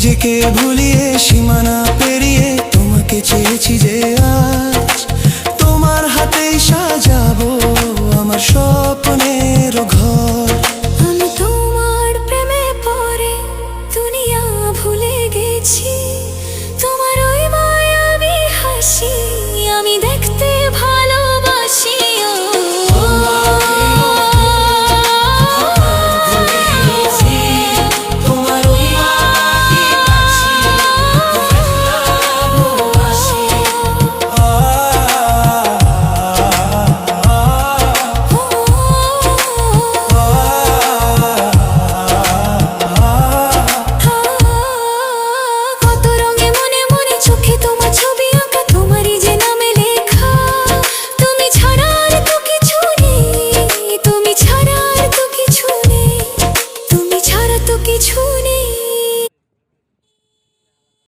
নিজেকে ভুলিয়ে সীমানা পেরিয়ে কিছু নেই।